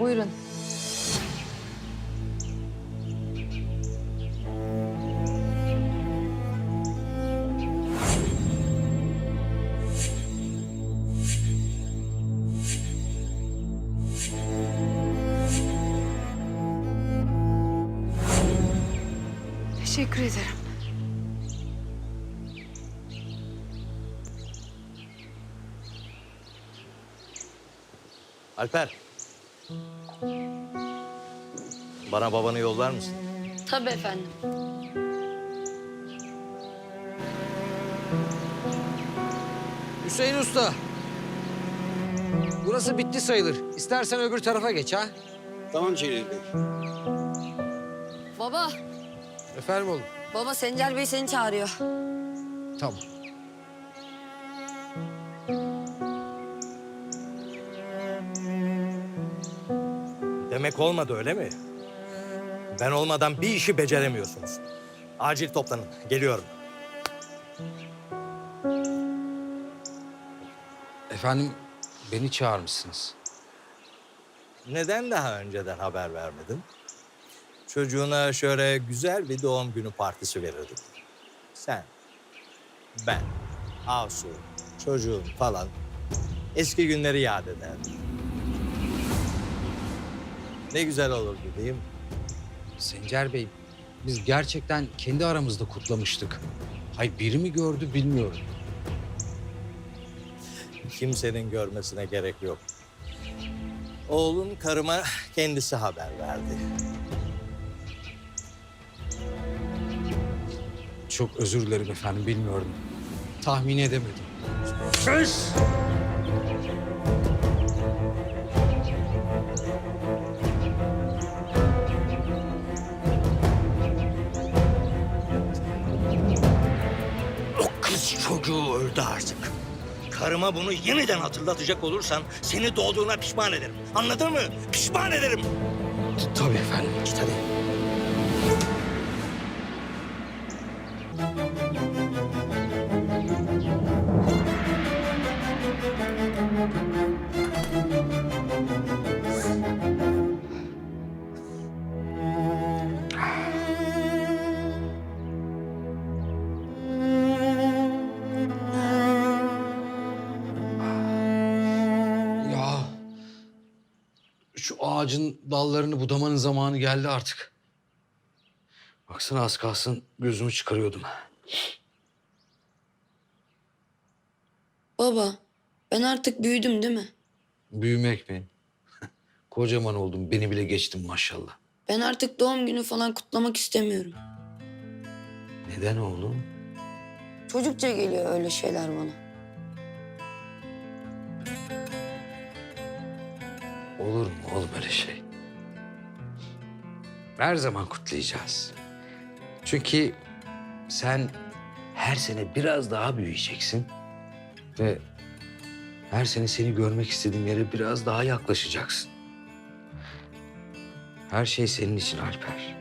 Buyurun. Teşekkür ederim. Alper. Bana babanı yollar mısın? Tabii efendim. Hüseyin Usta. Burası bitti sayılır. İstersen öbür tarafa geç ha. Tamam Celil Bey. Baba, Efendim oğlum. baba Sencer Bey seni çağırıyor. Tamam. Demek olmadı öyle mi? Ben olmadan bir işi beceremiyorsunuz. Acil toplanın. Geliyorum. Efendim beni çağırmışsınız. Neden daha önceden haber vermedin? Çocuğuna şöyle güzel bir doğum günü partisi verirdik. Sen, ben, Asu, çocuğun falan eski günleri yad ederdik. Ne güzel olurdu değil mi? Sencer Bey, biz gerçekten kendi aramızda kutlamıştık. Hay biri mi gördü bilmiyorum. Kimsenin görmesine gerek yok. Oğlun karıma kendisi haber verdi. Çok özür dilerim efendim bilmiyorum. Tahmin edemedim. Sus! Öldü artık. Karıma bunu yeniden hatırlatacak olursan seni doğduğuna pişman ederim. Anladın mı? Pişman ederim. Tabii efendim. Git hadi. Şu ağacın dallarını budamanın zamanı geldi artık. Baksana az kalsın gözümü çıkarıyordum. Baba, ben artık büyüdüm değil mi? Büyümek mi? Kocaman oldum. Beni bile geçtim maşallah. Ben artık doğum günü falan kutlamak istemiyorum. Neden oğlum? Çocukça geliyor öyle şeyler bana. Olur mu oğlum öyle şey? Her zaman kutlayacağız. Çünkü sen her sene biraz daha büyüyeceksin. Ve her sene seni görmek istediğim yere biraz daha yaklaşacaksın. Her şey senin için Alper.